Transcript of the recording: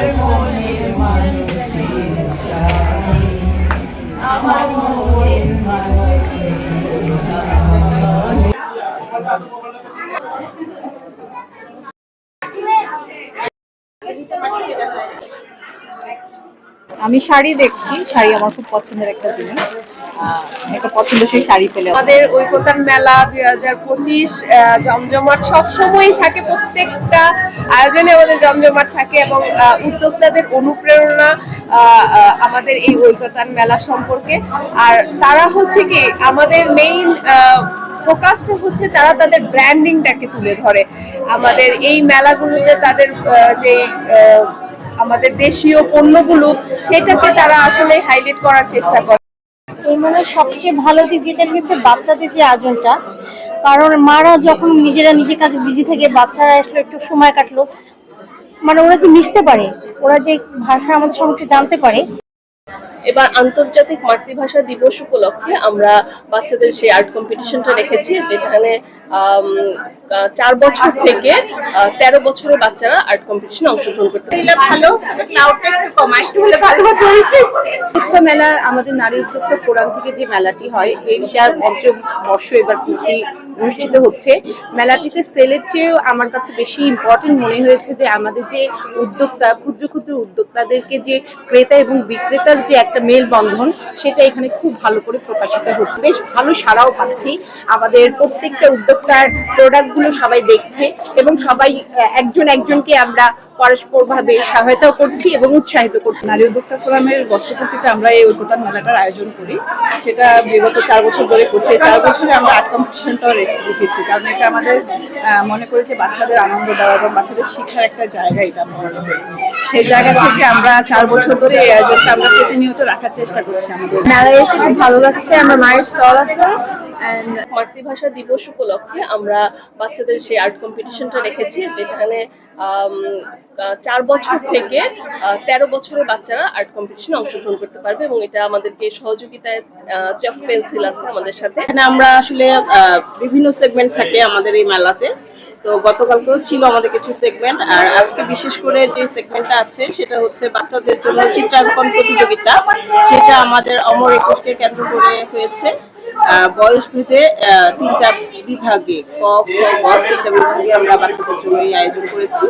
আমার মনের মানুষের সাথে আমার মনের মানুষের সাথে আমি শাড়ি দেখছি, শাড়ি আমার খুব পছন্দের একটা জিনিস। একটা পছন্দসই শাড়ি পেলে আমাদের ঐকতান মেলা দুই হাজার পঁচিশ জমজমাট সবসময়ই থাকে প্রত্যেকটা আয়োজনে আমাদের জমজমাট থাকে এবং উদ্যোক্তাদের অনুপ্রেরণা আমাদের এই ঐকতান মেলা সম্পর্কে। আর তারা হচ্ছে কি, আমাদের মেইন ফোকাসটা হচ্ছে তারা তাদের ব্র্যান্ডিংটাকে তুলে ধরে। আমাদের এই মেলাগুলোতে তাদের যে আমাদের দেশীয় পণ্যগুলো সেটাকে তারা আসলে হাইলাইট করার চেষ্টা করে। এই মানে সবচেয়ে ভালো দিক যেটা লেগেছে বাচ্চাদের যে আয়োজনটা, কারণ মারা যখন নিজেরা নিজের কাজে বিজি থেকে, বাচ্চারা আসলো একটু সময় কাটলো মানে ওরা যে মিশতে পারে, ওরা যে ভাষা আমাদের সম্পর্কে জানতে পারে। এবার আন্তর্জাতিক মাতৃভাষা দিবস উপলক্ষে আমরা বাচ্চাদের সেই আর্ট কম্পিটিশনটা রেখেছি যেখানে আহ, চার বছর থেকে আহ, তেরো বছরের বাচ্চারা আর্ট কম্পিটিশনে অংশগ্রহণ করতে ভালো ক্লাউডটা একটু কমা হলে ভালো হতো। উদ্যোক্তা মেলা আমাদের নারী উদ্যোক্তা ফোরাম থেকে যে মেলাটি হয় এইটার পঞ্চম বর্ষ এবার পূর্তি অনুষ্ঠিত হচ্ছে। মেলাটিতে সেলের চেয়েও আমার কাছে বেশি ইম্পর্টেন্ট মনে হয়েছে যে আমাদের যে উদ্যোক্তা ক্ষুদ্র ক্ষুদ্র উদ্যোক্তাদেরকে যে ক্রেতা এবং বিক্রেতার যে একটা মেলবন্ধন, সেটা এখানে খুব ভালো করে প্রকাশিত হচ্ছে। বেশ ভালো সাড়াও পাচ্ছি। আমাদের প্রত্যেকটা উদ্যোক্তার প্রোডাক্টগুলো সবাই দেখছে এবং সবাই একজন একজনকে আমরা পরস্পরভাবে সহায়তাও করছি এবং উৎসাহিত করছি। নারী উদ্যোক্তা ফোরামের বর্ষপূর্তিতে আমরা এই ঐক্যতান মেলাটার আয়োজন করি। সেটা বিগত চার বছর ধরে করছি। চার বছরে আমরা আর্ট কম্পিটিশনটাও রেখেছি। কারণ এটা আমাদের আহ, মনে করি যে বাচ্চাদের আনন্দ দেওয়া এবং বাচ্চাদের শিক্ষার একটা জায়গা এটা মনে সেই জায়গা থেকে আমরা চার বছর ধরে এই আয়োজনটা আমরা প্রতিনিয়ত রাখার চেষ্টা করছি আমাদের। মেলায় এসে খুব ভালো লাগছে। আমার মায়ের স্টল আছে। And মাতৃভাষা দিবস উপলক্ষে আমরা বাচ্চাদের সেই আর্ট কম্পিটিশনটা রেখেছি যেখানে আহ, চার বছর থেকে তেরো বছরের বাচ্চারা আর্ট কম্পিটিশনে অংশগ্রহণ করতে পারবে এবং এটা আমাদেরকে সহযোগিতায় চক পেন্সিল আছে আমাদের সাথে। এখানে আমরা আসলে বিভিন্ন সেগমেন্ট থাকে আমাদের এই মেলাতে। তো গতকালকেও ছিল আমাদের কিছু সেগমেন্ট আর আজকে বিশেষ করে যে সেগমেন্টটা আছে, সেটা হচ্ছে বাচ্চাদের জন্য চিত্রাঙ্কন প্রতিযোগিতা। সেটা আমাদের অমর একুশকে কেন্দ্র করে হয়েছে। বয়স ভেদে তিনটা বিভাগে, ক তিনটা বিভাগে আমরা বাচ্চাদের জন্য এই আয়োজন করেছি।